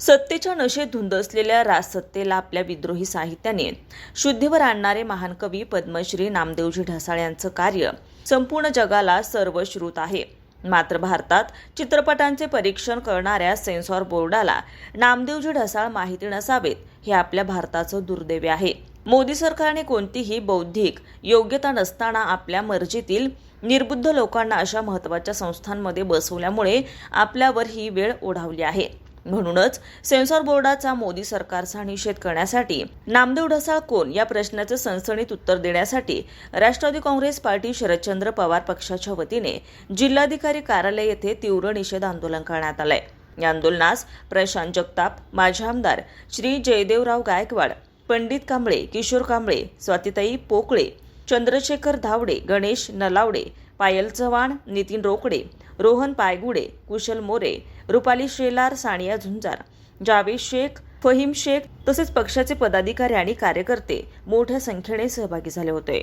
सत्तेच्या नशेत धुंद असलेल्या राजसत्तेला आपल्या विद्रोही साहित्याने शुद्धीवर आणणारे महान कवी पद्मश्री नामदेवजी ढसाळ यांचं कार्य संपूर्ण जगाला सर्वश्रुत आहे. मात्र भारतात चित्रपटांचे परीक्षण करणाऱ्या सेन्सॉर बोर्डाला नामदेवजी ढसाळ माहिती नसावेत हे आपल्या भारताचं दुर्दैवी आहे. मोदी सरकारने कोणतीही बौद्धिक योग्यता नसताना आपल्या मर्जीतील निर्बुद्ध लोकांना अशा महत्त्वाच्या संस्थांमध्ये बसवल्यामुळे आपल्यावर ही वेळ ओढावली आहे. म्हणूनच सेन्सॉर बोर्डाचा मोदी सरकारचा निषेध करण्यासाठी नामदेव ढसाळ कोण या प्रश्नाचं सणसणीत उत्तर देण्यासाठी राष्ट्रवादी काँग्रेस पार्टी शरदचंद्र पवार पक्षाच्या वतीने जिल्हाधिकारी कार्यालय येथे तीव्र निषेध आंदोलन करण्यात आलंय. या आंदोलनास प्रशांत जगताप माजी आमदार श्री जयदेवराव गायकवाड पंडित कांबळे किशोर कांबळे स्वातिताई पोकळे चंद्रशेखर धावडे गणेश नलावडे पायल चव्हाण नितीन रोकडे रोहन पायगुडे कुशल मोरे रुपाली शेलार सानिया झुंजार जावेद शेख फहीम शेख तसेच पक्षाचे पदाधिकारी आणि कार्यकर्ते मोठ्या संख्येने सहभागी झाले होते.